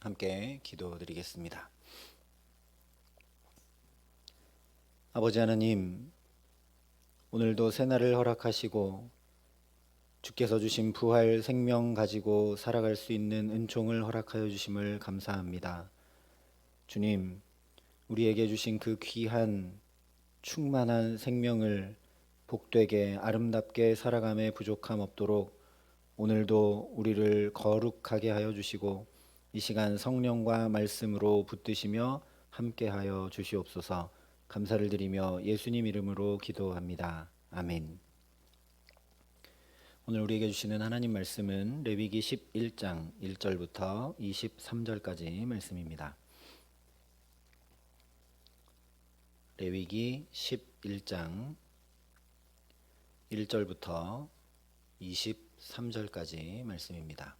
함께 기도드리겠습니다. 아버지 하나님, 오늘도 새날을 허락하시고 주께서 주신 부활 생명 가지고 살아갈 수 있는 은총을 허락하여 주심을 감사합니다. 주님, 우리에게 주신 그 귀한 충만한 생명을 복되게 아름답게 살아감에 부족함 없도록 오늘도 우리를 거룩하게 하여 주시고 이 시간 성령과 말씀으로 붙드시며 함께하여 주시옵소서. 감사를 드리며 예수님 이름으로 기도합니다. 아멘. 오늘 우리에게 주시는 하나님 말씀은 레위기 11장 1절부터 23절까지 말씀입니다. 레위기 11장 1절부터 23절까지 말씀입니다.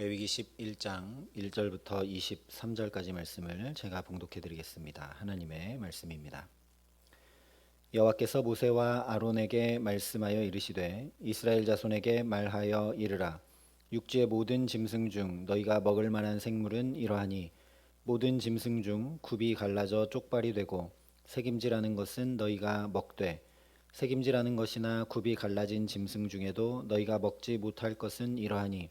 레위기 11장 1절부터 23절까지 말씀을 제가 봉독해 드리겠습니다. 하나님의 말씀입니다. 여호와께서 모세와 아론에게 말씀하여 이르시되 이스라엘 자손에게 말하여 이르라 육지의 모든 짐승 중 너희가 먹을 만한 생물은 이러하니 모든 짐승 중 굽이 갈라져 쪽발이 되고 색임질하는 것은 너희가 먹되 색임질하는 것이나 굽이 갈라진 짐승 중에도 너희가 먹지 못할 것은 이러하니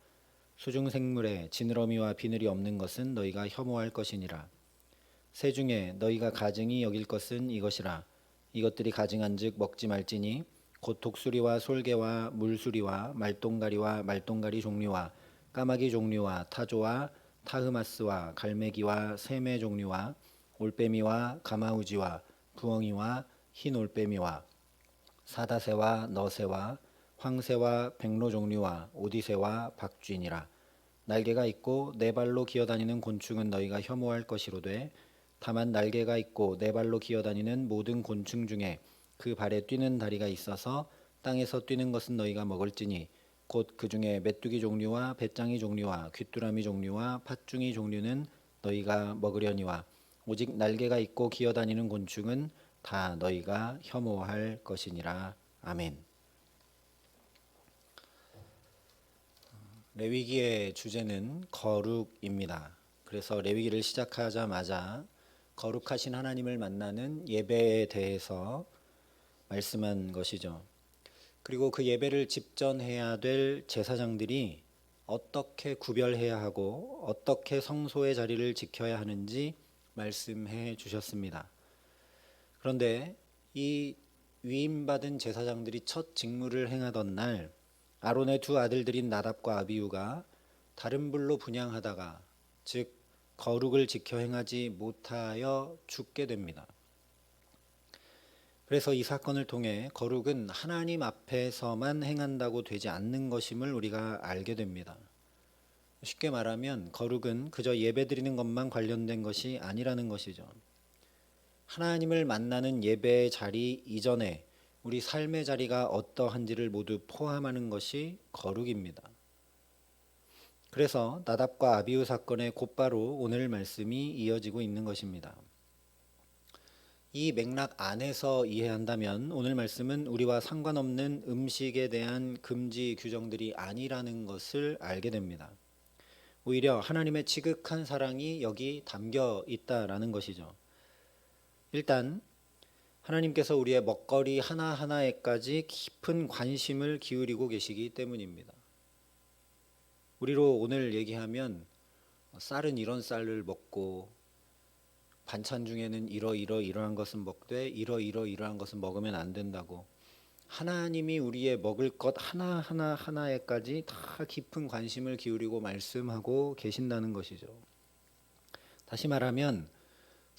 수중 생물에 지느러미와 비늘이 없는 것은 너희가 혐오할 것이니라. 새 중에 너희가 가증히 여길 것은 이것이라. 이것들이 가증한즉 먹지 말지니 곧 독수리와 솔개와 물수리와 말똥가리와 말똥가리 종류와 까마귀 종류와 타조와 타흐마스와 갈매기와 새매 종류와 올빼미와 가마우지와 부엉이와 흰 올빼미와 사다새와 너새와 황새와 백로 종류와 오디새와 박쥐니라 날개가 있고 네 발로 기어다니는 곤충은 너희가 혐오할 것이로되 다만 날개가 있고 네 발로 기어다니는 모든 곤충 중에 그 발에 뛰는 다리가 있어서 땅에서 뛰는 것은 너희가 먹을지니 곧 그 중에 메뚜기 종류와 배짱이 종류와 귀뚜라미 종류와 팥중이 종류는 너희가 먹으려니와 오직 날개가 있고 기어다니는 곤충은 다 너희가 혐오할 것이니라 아멘. 레위기의 주제는 거룩입니다. 그래서 레위기를 시작하자마자 거룩하신 하나님을 만나는 예배에 대해서 말씀한 것이죠. 그리고 그 예배를 집전해야 될 제사장들이 어떻게 구별해야 하고 어떻게 성소의 자리를 지켜야 하는지 말씀해 주셨습니다. 그런데 이 위임받은 제사장들이 첫 직무를 행하던 날 아론의 두 아들들인 나답과 아비우가 다른 불로 분양하다가 즉 거룩을 지켜 행하지 못하여 죽게 됩니다. 그래서 이 사건을 통해 거룩은 하나님 앞에서만 행한다고 되지 않는 것임을 우리가 알게 됩니다. 쉽게 말하면 거룩은 그저 예배 드리는 것만 관련된 것이 아니라는 것이죠. 하나님을 만나는 예배의 자리 이전에 우리 삶의 자리가 어떠한지를 모두 포함하는 것이 거룩입니다. 그래서 나답과 아비우 사건의 곧바로 오늘 말씀이 이어지고 있는 것입니다. 이 맥락 안에서 이해한다면 오늘 말씀은 우리와 상관없는 음식에 대한 금지 규정들이 아니라는 것을 알게 됩니다. 오히려 하나님의 지극한 사랑이 여기 담겨 있다라는 것이죠. 일단 하나님께서 우리의 먹거리 하나하나에까지 깊은 관심을 기울이고 계시기 때문입니다. 우리로 오늘 얘기하면 쌀은 이런 쌀을 먹고 반찬 중에는 이러 이러 이러한 것은 먹되 이러 이러 이러한 것은 먹으면 안 된다고 하나님이 우리의 먹을 것 하나 하나 하나에까지 다 깊은 관심을 기울이고 말씀하고 계신다는 것이죠. 다시 말하면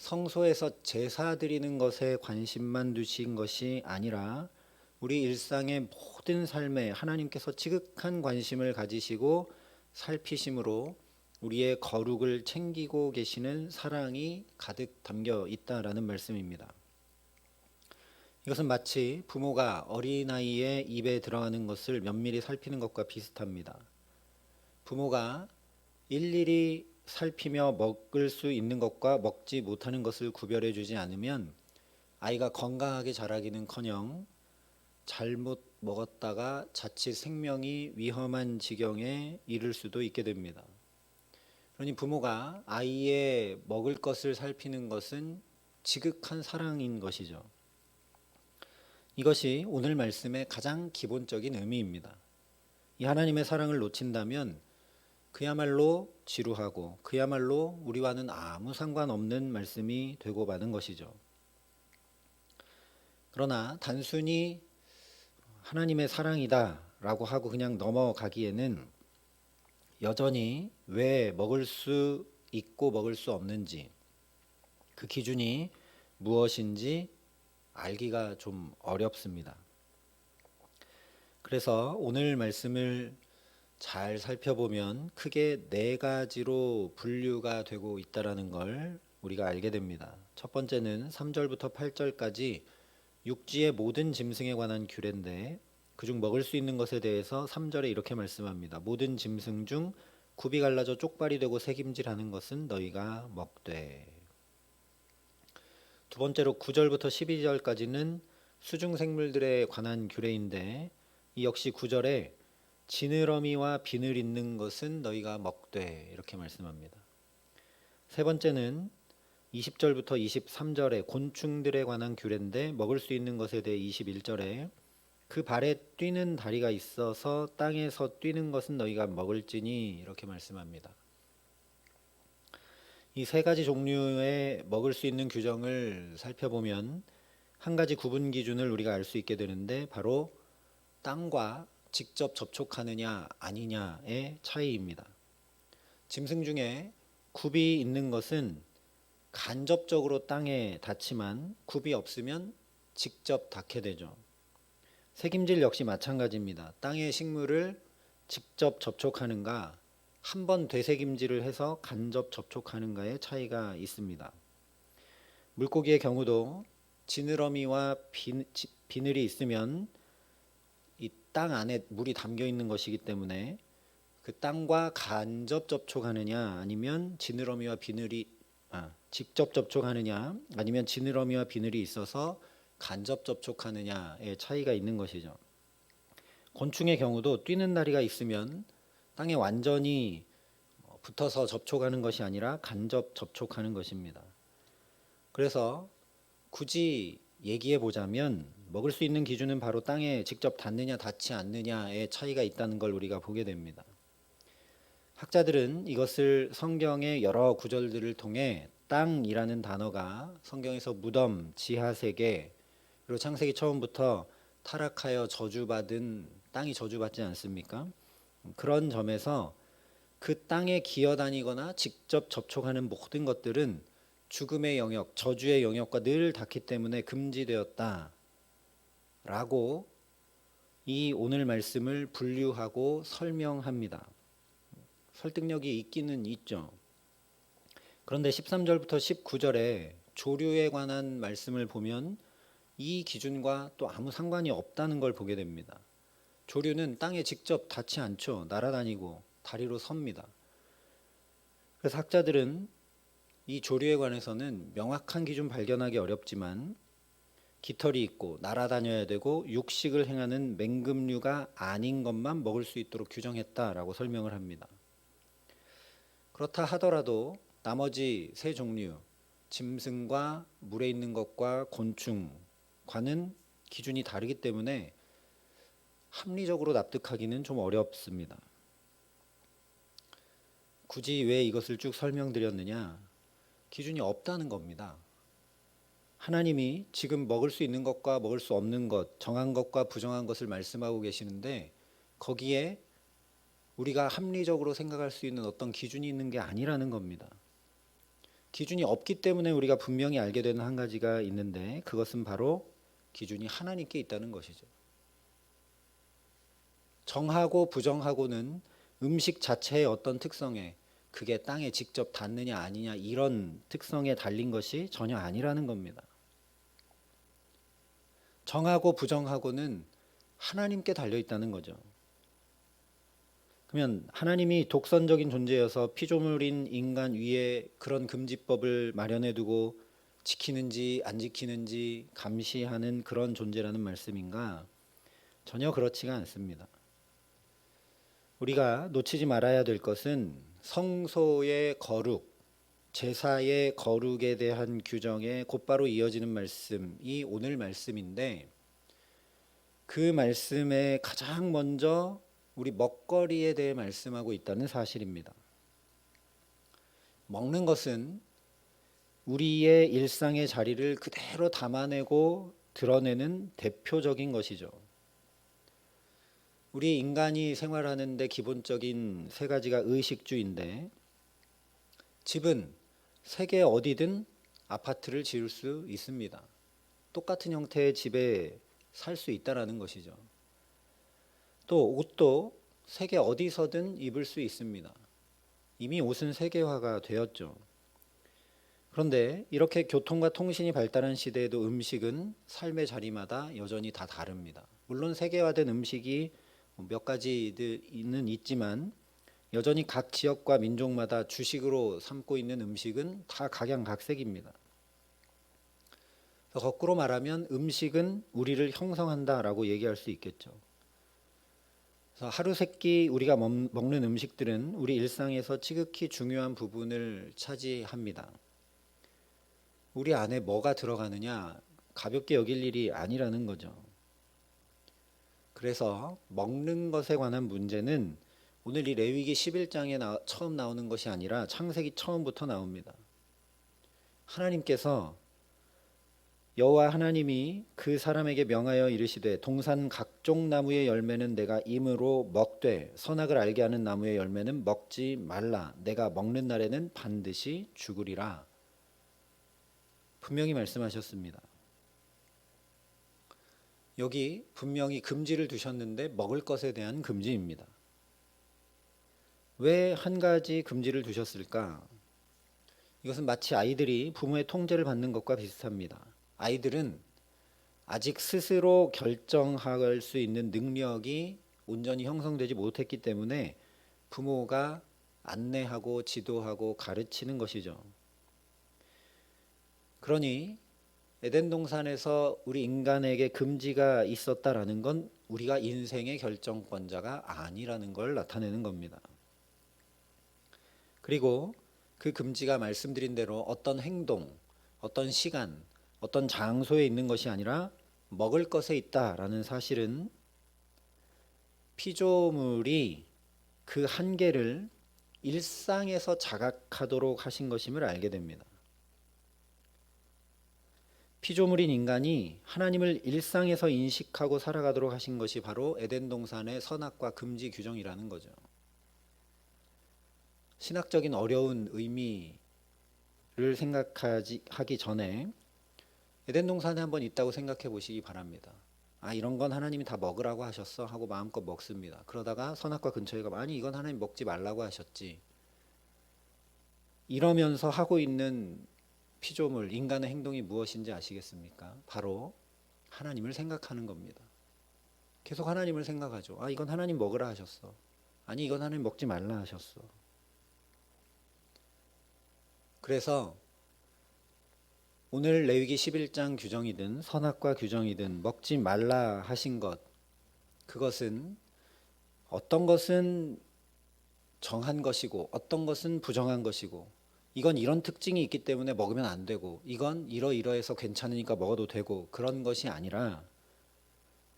성소에서 제사 드리는 것에 관심만 두신 것이 아니라 우리 일상의 모든 삶에 하나님께서 지극한 관심을 가지시고 살피심으로 우리의 거룩을 챙기고 계시는 사랑이 가득 담겨 있다라는 말씀입니다. 이것은 마치 부모가 어린아이의 입에 들어가는 것을 면밀히 살피는 것과 비슷합니다. 부모가 일일이 살피며 먹을 수 있는 것과 먹지 못하는 것을 구별해 주지 않으면 아이가 건강하게 자라기는커녕 잘못 먹었다가 자칫 생명이 위험한 지경에 이를 수도 있게 됩니다. 그러니 부모가 아이의 먹을 것을 살피는 것은 지극한 사랑인 것이죠. 이것이 오늘 말씀의 가장 기본적인 의미입니다. 이 하나님의 사랑을 놓친다면 그야말로 지루하고 그야말로 우리와는 아무 상관없는 말씀이 되고 마는 것이죠. 그러나 단순히 하나님의 사랑이다라고 하고 그냥 넘어가기에는 여전히 왜 먹을 수 있고 먹을 수 없는지 그 기준이 무엇인지 알기가 좀 어렵습니다. 그래서 오늘 말씀을 잘 살펴보면 크게 네 가지로 분류가 되고 있다라는 걸 우리가 알게 됩니다. 첫 번째는 3절부터 8절까지 육지의 모든 짐승에 관한 규례인데 그중 먹을 수 있는 것에 대해서 3절에 이렇게 말씀합니다. 모든 짐승 중 굽이 갈라져 쪽발이 되고 새김질하는 것은 너희가 먹되. 두 번째로 9절부터 12절까지는 수중 생물들에 관한 규례인데 이 역시 9절에 지느러미와 비늘 있는 것은 너희가 먹되 이렇게 말씀합니다. 세 번째는 20절부터 23절에 곤충들에 관한 규례인데 먹을 수 있는 것에 대해 21절에 그 발에 뛰는 다리가 있어서 땅에서 뛰는 것은 너희가 먹을지니 이렇게 말씀합니다. 이 세 가지 종류의 먹을 수 있는 규정을 살펴보면 한 가지 구분 기준을 우리가 알 수 있게 되는데 바로 땅과 직접 접촉하느냐 아니냐의 차이입니다. 짐승 중에 굽이 있는 것은 간접적으로 땅에 닿지만 굽이 없으면 직접 닿게 되죠. 색임질 역시 마찬가지입니다. 땅의 식물을 직접 접촉하는가 한 번 되새김질을 해서 간접 접촉하는가의 차이가 있습니다. 물고기의 경우도 지느러미와 비늘이 있으면 이 땅 안에 물이 담겨 있는 것이기 때문에 그 땅과 간접 접촉하느냐 아니면 지느러미와 비늘이 아, 직접 접촉하느냐 아니면 지느러미와 비늘이 있어서 간접 접촉하느냐의 차이가 있는 것이죠. 곤충의 경우도 뛰는 다리가 있으면 땅에 완전히 붙어서 접촉하는 것이 아니라 간접 접촉하는 것입니다. 그래서 굳이 얘기해 보자면 먹을 수 있는 기준은 바로 땅에 직접 닿느냐 닿지 않느냐의 차이가 있다는 걸 우리가 보게 됩니다. 학자들은 이것을 성경의 여러 구절들을 통해 땅이라는 단어가 성경에서 무덤, 지하 세계, 그리고 창세기 처음부터 타락하여 저주받은 땅이 저주받지 않습니까? 그런 점에서 그 땅에 기어다니거나 직접 접촉하는 모든 것들은 죽음의 영역, 저주의 영역과 늘 닿기 때문에 금지되었다. 라고 이 오늘 말씀을 분류하고 설명합니다. 설득력이 있기는 있죠. 그런데 13절부터 19절에 조류에 관한 말씀을 보면 이 기준과 또 아무 상관이 없다는 걸 보게 됩니다. 조류는 땅에 직접 닿지 않죠. 날아다니고 다리로 섭니다. 그래서 학자들은 이 조류에 관해서는 명확한 기준 발견하기 어렵지만 깃털이 있고 날아다녀야 되고 육식을 행하는 맹금류가 아닌 것만 먹을 수 있도록 규정했다라고 설명을 합니다. 그렇다 하더라도 나머지 세 종류 짐승과 물에 있는 것과 곤충과는 기준이 다르기 때문에 합리적으로 납득하기는 좀 어렵습니다. 굳이 왜 이것을 쭉 설명드렸느냐? 기준이 없다는 겁니다. 하나님이 지금 먹을 수 있는 것과 먹을 수 없는 것, 정한 것과 부정한 것을 말씀하고 계시는데 거기에 우리가 합리적으로 생각할 수 있는 어떤 기준이 있는 게 아니라는 겁니다. 기준이 없기 때문에 우리가 분명히 알게 되는 한 가지가 있는데 그것은 바로 기준이 하나님께 있다는 것이죠. 정하고 부정하고는 음식 자체의 어떤 특성에 그게 땅에 직접 닿느냐 아니냐 이런 특성에 달린 것이 전혀 아니라는 겁니다. 정하고 부정하고는 하나님께 달려 있다는 거죠. 그러면 하나님이 독선적인 존재여서 피조물인 인간 위에 그런 금지법을 마련해 두고 지키는지 안 지키는지 감시하는 그런 존재라는 말씀인가? 전혀 그렇지가 않습니다. 우리가 놓치지 말아야 될 것은 성소의 거룩, 제사의 거룩에 대한 규정에 곧바로 이어지는 말씀이 오늘 말씀인데 그 말씀에 가장 먼저 우리 먹거리에 대해 말씀하고 있다는 사실입니다. 먹는 것은 우리의 일상의 자리를 그대로 담아내고 드러내는 대표적인 것이죠. 우리 인간이 생활하는데 기본적인 세 가지가 의식주인데 집은 세계 어디든 아파트를 지을 수 있습니다. 똑같은 형태의 집에 살 수 있다라는 것이죠. 또 옷도 세계 어디서든 입을 수 있습니다. 이미 옷은 세계화가 되었죠. 그런데 이렇게 교통과 통신이 발달한 시대에도 음식은 삶의 자리마다 여전히 다 다릅니다. 물론 세계화된 음식이 몇 가지는 있지만 여전히 각 지역과 민족마다 주식으로 삼고 있는 음식은 다 각양각색입니다. 거꾸로 말하면 음식은 우리를 형성한다라고 얘기할 수 있겠죠. 그래서 하루 세끼 우리가 먹는 음식들은 우리 일상에서 지극히 중요한 부분을 차지합니다. 우리 안에 뭐가 들어가느냐 가볍게 여길 일이 아니라는 거죠. 그래서 먹는 것에 관한 문제는 오늘 이 레위기 11장에 나, 처음 나오는 것이 아니라 창세기 처음부터 나옵니다. 하나님께서 여호와 하나님이 그 사람에게 명하여 이르시되 동산 각종 나무의 열매는 내가 임으로 먹되 선악을 알게 하는 나무의 열매는 먹지 말라 내가 먹는 날에는 반드시 죽으리라 분명히 말씀하셨습니다. 여기 분명히 금지를 두셨는데 먹을 것에 대한 금지입니다. 왜 한 가지 금지를 두셨을까? 이것은 마치 아이들이 부모의 통제를 받는 것과 비슷합니다. 아이들은 아직 스스로 결정할 수 있는 능력이 온전히 형성되지 못했기 때문에 부모가 안내하고 지도하고 가르치는 것이죠. 그러니 에덴 동산에서 우리 인간에게 금지가 있었다라는 건 우리가 인생의 결정권자가 아니라는 걸 나타내는 겁니다. 그리고 그 금지가 말씀드린 대로 어떤 행동, 어떤 시간, 어떤 장소에 있는 것이 아니라 먹을 것에 있다라는 사실은 피조물이 그 한계를 일상에서 자각하도록 하신 것임을 알게 됩니다. 피조물인 인간이 하나님을 일상에서 인식하고 살아가도록 하신 것이 바로 에덴 동산의 선악과 금지 규정이라는 거죠. 신학적인 어려운 의미를 생각하기 전에 에덴 동산에 한번 있다고 생각해 보시기 바랍니다. 아 이런 건 하나님이 다 먹으라고 하셨어 하고 마음껏 먹습니다. 그러다가 선악과 근처에 가면 아니 이건 하나님 먹지 말라고 하셨지. 이러면서 하고 있는 피조물 인간의 행동이 무엇인지 아시겠습니까? 바로 하나님을 생각하는 겁니다. 계속 하나님을 생각하죠. 아 이건 하나님 먹으라 하셨어. 아니 이건 하나님 먹지 말라 하셨어. 그래서 오늘 레위기 11장 규정이든 선악과 규정이든 먹지 말라 하신 것 그것은 어떤 것은 정한 것이고 어떤 것은 부정한 것이고 이건 이런 특징이 있기 때문에 먹으면 안 되고 이건 이러이러해서 괜찮으니까 먹어도 되고 그런 것이 아니라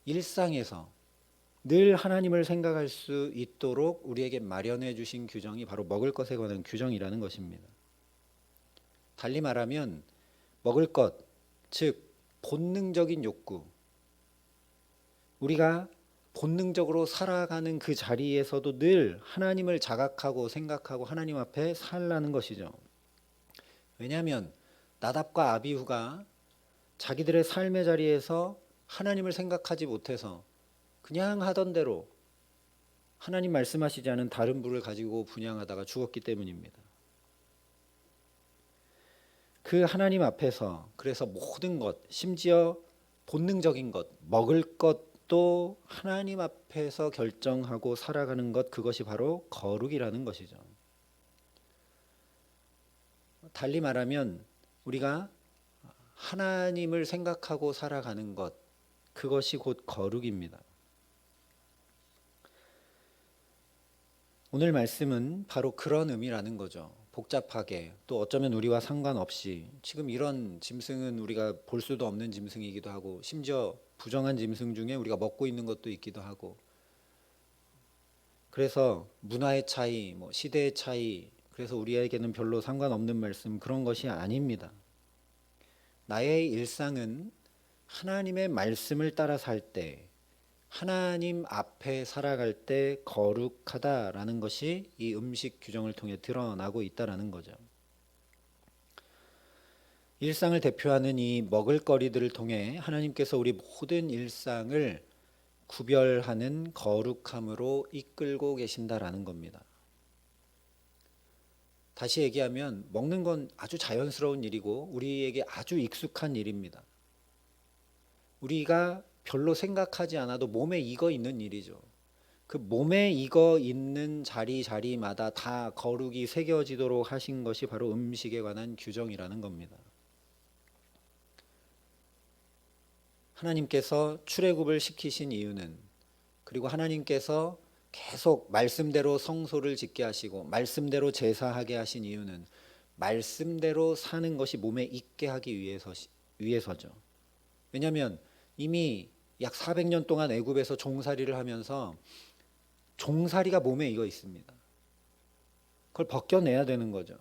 일상에서 늘 하나님을 생각할 수 있도록 우리에게 마련해 주신 규정이 바로 먹을 것에 관한 규정이라는 것입니다. 달리 말하면 먹을 것, 즉 본능적인 욕구. 우리가 본능적으로 살아가는 그 자리에서도 늘 하나님을 자각하고 생각하고 하나님 앞에 살라는 것이죠. 왜냐하면 나답과 아비후가 자기들의 삶의 자리에서 하나님을 생각하지 못해서 그냥 하던 대로 하나님 말씀하시지 않은 다른 불을 가지고 분양하다가 죽었기 때문입니다. 그 하나님 앞에서 그래서 모든 것, 심지어 본능적인 것, 먹을 것도 하나님 앞에서 결정하고 살아가는 것, 그것이 바로 거룩이라는 것이죠. 달리 말하면 우리가 하나님을 생각하고 살아가는 것, 그것이 곧 거룩입니다. 오늘 말씀은 바로 그런 의미라는 거죠. 복잡하게 또 어쩌면 우리와 상관없이 지금 이런 짐승은 우리가 볼 수도 없는 짐승이기도 하고 심지어 부정한 짐승 중에 우리가 먹고 있는 것도 있기도 하고 그래서 문화의 차이, 뭐 시대의 차이, 그래서 우리에게는 별로 상관없는 말씀 그런 것이 아닙니다. 나의 일상은 하나님의 말씀을 따라 살 때, 하나님 앞에 살아갈 때 거룩하다라는 것이 이 음식 규정을 통해 드러나고 있다라는 거죠. 일상을 대표하는 이 먹을거리들을 통해 하나님께서 우리 모든 일상을 구별하는 거룩함으로 이끌고 계신다라는 겁니다. 다시 얘기하면 먹는 건 아주 자연스러운 일이고 우리에게 아주 익숙한 일입니다. 우리가 별로 생각하지 않아도 몸에 익어 있는 일이죠. 그 몸에 익어 있는 자리 자리마다 다 거룩이 새겨지도록 하신 것이 바로 음식에 관한 규정이라는 겁니다. 하나님께서 출애굽을 시키신 이유는 그리고 하나님께서 계속 말씀대로 성소를 짓게 하시고 말씀대로 제사하게 하신 이유는 말씀대로 사는 것이 몸에 익게 하기 위해서 위해서죠. 왜냐하면 이미 약 400년 동안 애굽에서 종살이를 하면서 종살이가 몸에 익어 있습니다. 그걸 벗겨내야 되는 거죠.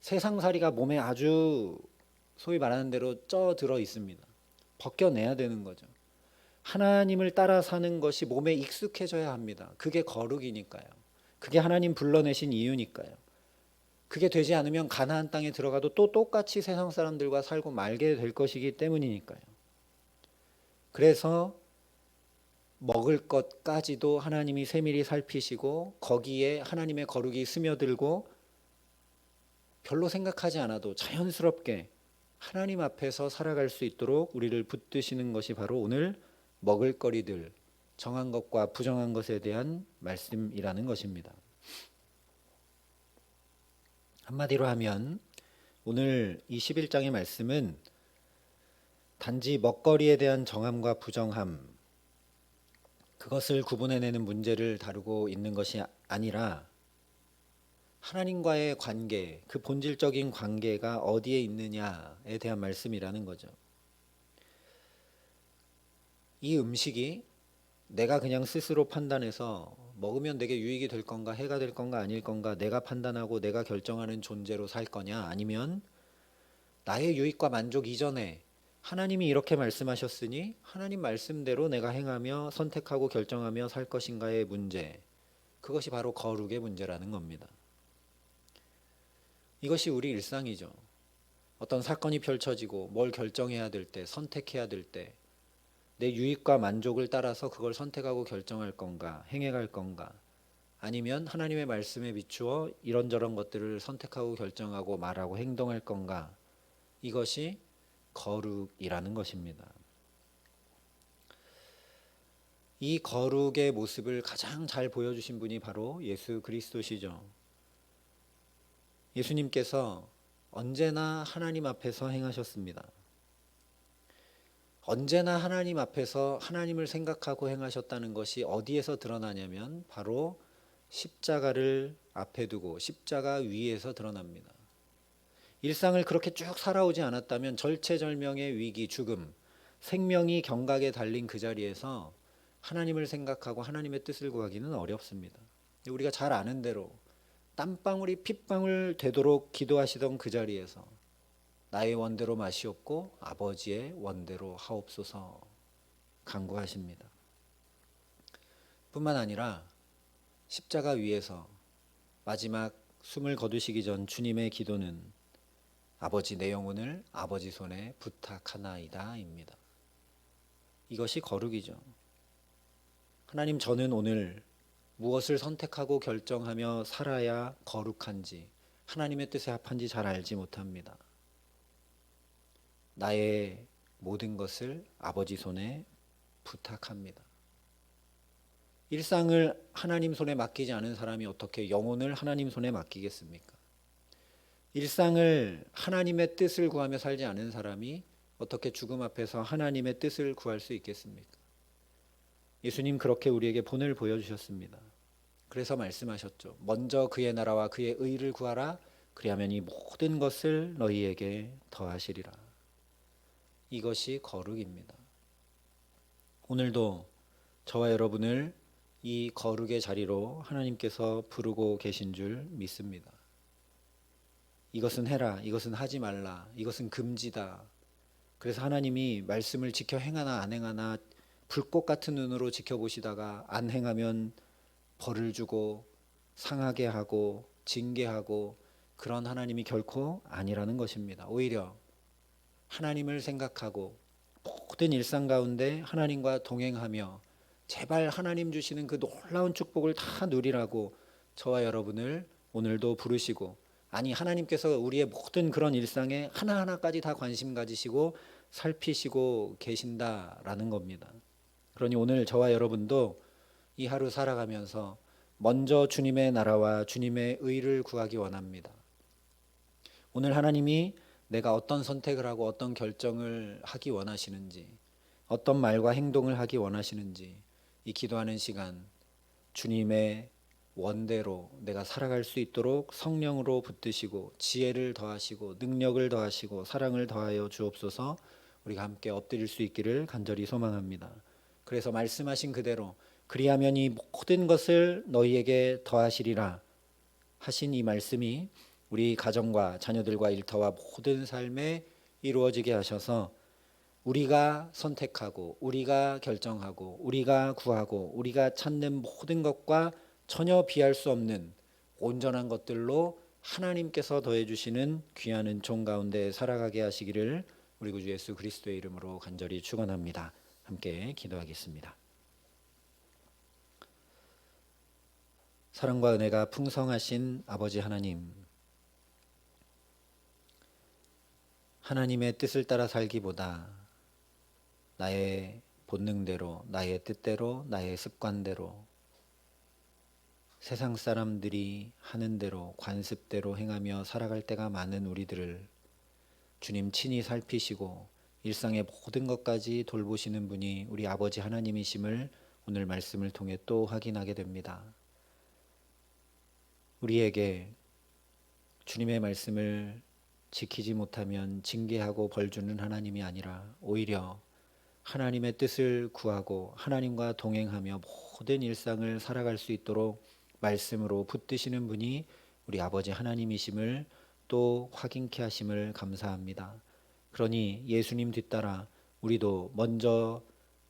세상살이가 몸에 아주 소위 말하는 대로 쪄 들어 있습니다. 벗겨내야 되는 거죠. 하나님을 따라 사는 것이 몸에 익숙해져야 합니다. 그게 거룩이니까요. 그게 하나님 불러내신 이유니까요. 그게 되지 않으면 가나안 땅에 들어가도 또 똑같이 세상 사람들과 살고 말게 될 것이기 때문이니까요. 그래서 먹을 것까지도 하나님이 세밀히 살피시고 거기에 하나님의 거룩이 스며들고 별로 생각하지 않아도 자연스럽게 하나님 앞에서 살아갈 수 있도록 우리를 붙드시는 것이 바로 오늘 먹을거리들 정한 것과 부정한 것에 대한 말씀이라는 것입니다. 한마디로 하면 오늘 이 11장의 말씀은 단지 먹거리에 대한 정함과 부정함 그것을 구분해내는 문제를 다루고 있는 것이 아니라 하나님과의 관계, 그 본질적인 관계가 어디에 있느냐에 대한 말씀이라는 거죠. 이 음식이 내가 그냥 스스로 판단해서 먹으면 내게 유익이 될 건가, 해가 될 건가, 아닐 건가, 내가 판단하고 내가 결정하는 존재로 살 거냐, 아니면 나의 유익과 만족 이전에 하나님이 이렇게 말씀하셨으니 하나님 말씀대로 내가 행하며 선택하고 결정하며 살 것인가의 문제. 그것이 바로 거룩의 문제라는 겁니다. 이것이 우리 일상이죠. 어떤 사건이 펼쳐지고 뭘 결정해야 될 때, 선택해야 될 때, 내 유익과 만족을 따라서 그걸 선택하고 결정할 건가, 행해갈 건가, 아니면 하나님의 말씀에 비추어 이런저런 것들을 선택하고 결정하고 말하고 행동할 건가, 이것이 거룩이라는 것입니다. 이 거룩의 모습을 가장 잘 보여주신 분이 바로 예수 그리스도시죠. 예수님께서 언제나 하나님 앞에서 행하셨습니다. 언제나 하나님 앞에서 하나님을 생각하고 행하셨다는 것이 어디에서 드러나냐면 바로 십자가를 앞에 두고 십자가 위에서 드러납니다. 일상을 그렇게 쭉 살아오지 않았다면 절체절명의 위기, 죽음, 생명이 경각에 달린 그 자리에서 하나님을 생각하고 하나님의 뜻을 구하기는 어렵습니다. 우리가 잘 아는 대로 땀방울이 핏방울 되도록 기도하시던 그 자리에서 나의 원대로 마시옵고 아버지의 원대로 하옵소서 간구하십니다. 뿐만 아니라 십자가 위에서 마지막 숨을 거두시기 전 주님의 기도는 아버지 내 영혼을 아버지 손에 부탁하나이다입니다. 이것이 거룩이죠. 하나님 저는 오늘 무엇을 선택하고 결정하며 살아야 거룩한지 하나님의 뜻에 합한지 잘 알지 못합니다. 나의 모든 것을 아버지 손에 부탁합니다. 일상을 하나님 손에 맡기지 않은 사람이 어떻게 영혼을 하나님 손에 맡기겠습니까? 일상을 하나님의 뜻을 구하며 살지 않은 사람이 어떻게 죽음 앞에서 하나님의 뜻을 구할 수 있겠습니까? 예수님 그렇게 우리에게 본을 보여주셨습니다. 그래서 말씀하셨죠. 먼저 그의 나라와 그의 의를 구하라. 그리하면 이 모든 것을 너희에게 더하시리라. 이것이 거룩입니다. 오늘도 저와 여러분을 이 거룩의 자리로 하나님께서 부르고 계신 줄 믿습니다. 이것은 해라, 이것은 하지 말라, 이것은 금지다. 그래서 하나님이 말씀을 지켜 행하나 안 행하나 불꽃 같은 눈으로 지켜보시다가 안 행하면 벌을 주고 상하게 하고 징계하고 그런 하나님이 결코 아니라는 것입니다. 오히려 하나님을 생각하고 모든 일상 가운데 하나님과 동행하며 제발 하나님 주시는 그 놀라운 축복을 다 누리라고 저와 여러분을 오늘도 부르시고 아니 하나님께서 우리의 모든 그런 일상에 하나하나까지 다 관심 가지시고 살피시고 계신다라는 겁니다. 그러니 오늘 저와 여러분도 이 하루 살아가면서 먼저 주님의 나라와 주님의 의를 구하기 원합니다. 오늘 하나님이 내가 어떤 선택을 하고 어떤 결정을 하기 원하시는지, 어떤 말과 행동을 하기 원하시는지, 이 기도하는 시간 주님의 원대로 내가 살아갈 수 있도록 성령으로 붙드시고 지혜를 더하시고 능력을 더하시고 사랑을 더하여 주옵소서 우리가 함께 엎드릴 수 있기를 간절히 소망합니다. 그래서 말씀하신 그대로 그리하면 이 모든 것을 너희에게 더하시리라 하신 이 말씀이 우리 가정과 자녀들과 일터와 모든 삶에 이루어지게 하셔서 우리가 선택하고 우리가 결정하고 우리가 구하고 우리가 찾는 모든 것과 전혀 비할 수 없는 온전한 것들로 하나님께서 더해 주시는 귀한 은총 가운데 살아가게 하시기를 우리 구주 예수 그리스도의 이름으로 간절히 축원합니다. 함께 기도하겠습니다. 사랑과 은혜가 풍성하신 아버지 하나님 하나님의 뜻을 따라 살기보다 나의 본능대로, 나의 뜻대로, 나의 습관대로 세상 사람들이 하는 대로 관습대로 행하며 살아갈 때가 많은 우리들을 주님 친히 살피시고 일상의 모든 것까지 돌보시는 분이 우리 아버지 하나님이심을 오늘 말씀을 통해 또 확인하게 됩니다. 우리에게 주님의 말씀을 지키지 못하면 징계하고 벌 주는 하나님이 아니라 오히려 하나님의 뜻을 구하고 하나님과 동행하며 모든 일상을 살아갈 수 있도록 말씀으로 붙드시는 분이 우리 아버지 하나님이심을 또 확인케 하심을 감사합니다. 그러니 예수님 뒤따라 우리도 먼저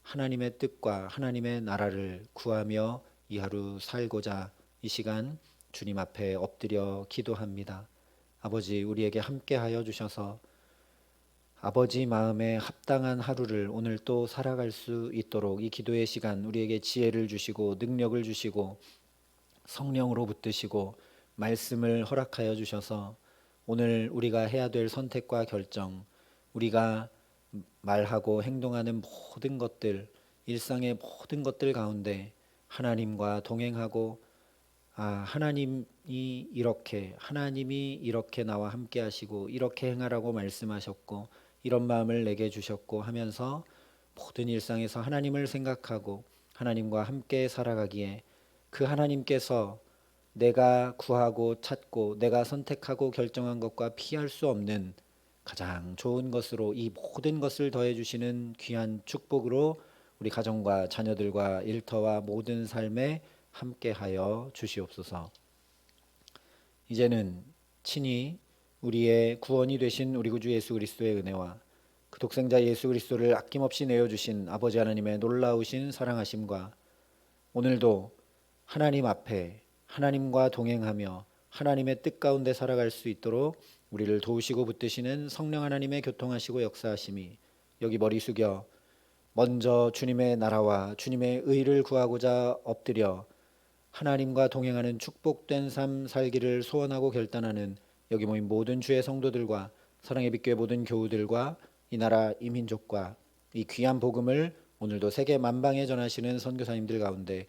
하나님의 뜻과 하나님의 나라를 구하며 이 하루 살고자 이 시간 주님 앞에 엎드려 기도합니다. 아버지 우리에게 함께 하여 주셔서 아버지 마음에 합당한 하루를 오늘 또 살아갈 수 있도록 이 기도의 시간 우리에게 지혜를 주시고 능력을 주시고 성령으로 붙드시고 말씀을 허락하여 주셔서 오늘 우리가 해야 될 선택과 결정 우리가 말하고 행동하는 모든 것들 일상의 모든 것들 가운데 하나님과 동행하고 아, 하나님이 이렇게, 하나님이 이렇게 나와 함께 하시고, 이렇게 행하라고 말씀하셨고, 이런 마음을 내게 주셨고 하면서 모든 일상에서 하나님을 생각하고, 하나님과 함께 살아가기에 그 하나님께서 내가 구하고 찾고, 내가 선택하고 결정한 것과 피할 수 없는 가장 좋은 것으로 이 모든 것을 더해 주시는 귀한 축복으로 우리 가정과 자녀들과 일터와 모든 삶에 함께하여 주시옵소서. 이제는 친히 우리의 구원이 되신 우리 구주 예수 그리스도의 은혜와 그 독생자 예수 그리스도를 아낌없이 내어 주신 아버지 하나님의 놀라우신 사랑하심과 오늘도 하나님 앞에 하나님과 동행하며 하나님의 뜻 가운데 살아갈 수 있도록 우리를 도우시고 붙드시는 성령 하나님의 교통하시고 역사하심이 여기 머리 숙여 먼저 주님의 나라와 주님의 의를 구하고자 엎드려 하나님과 동행하는 축복된 삶 살기를 소원하고 결단하는 여기 모인 모든 주의 성도들과 사랑의 빛교회 모든 교우들과 이 나라 이 민족과 이 귀한 복음을 오늘도 세계 만방에 전하시는 선교사님들 가운데